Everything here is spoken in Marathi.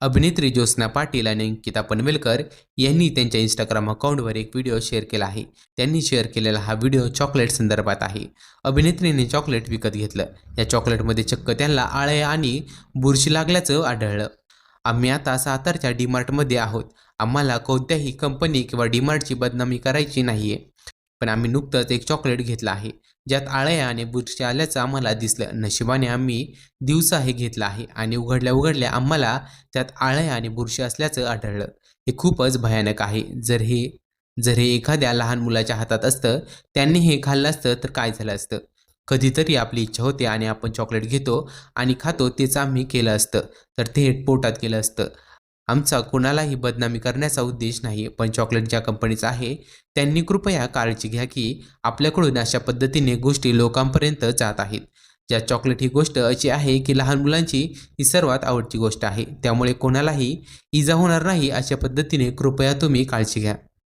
अभिनेत्री ज्योत्स्ना पाटील आणि अंकिता पनवेलकर यांनी त्यांच्या इंस्टाग्राम अकाउंटवर एक व्हिडिओ शेअर केला आहे. त्यांनी शेअर केलेला हा व्हिडिओ चॉकलेट संदर्भात आहे. अभिनेत्रीने चॉकलेट विकत घेतलं. या चॉकलेटमध्ये चक्क त्यांना आळे आणि बुरशी लागल्याचं आढळलं. आम्ही आता सातारच्या डीमार्टमध्ये आहोत. आम्हाला कोणत्याही कंपनी किंवा डीमार्टची बदनामी करायची नाही आहे पण आम्ही नुकतंच एक चॉकलेट घेतलं आहे. ज्यात आळ्या आणि बुरशी आल्याचं आम्हाला दिसलं. नशिबाने आम्ही दिवसा हे घेतलं आहे आणि उघडल्या उघडल्या आम्हाला त्यात आळ्या आणि बुरशी असल्याचं आढळलं. हे खूपच भयानक आहे. जर हे जर हे एखाद्या लहान मुलाच्या हातात असतं त्यांनी हे खाल्लं असतं तर काय झालं असतं? कधीतरी आपली इच्छा होते आणि आपण चॉकलेट घेतो आणि खातो तेच आम्ही केलं असतं. तर ते पोटात केलं असतं. आमचा कुणालाही बदनामी करण्याचा उद्देश नाही पण चॉकलेट ज्या कंपनीचा आहे त्यांनी कृपया काळजी घ्या की आपल्याकडून अशा पद्धतीने गोष्टी लोकांपर्यंत जात आहेत. ज्या चॉकलेट ही गोष्ट अशी आहे की लहान मुलांची ही सर्वात आवडची गोष्ट आहे. त्यामुळे कोणालाही इजा होणार नाही अशा पद्धतीने कृपया तुम्ही काळजी घ्या.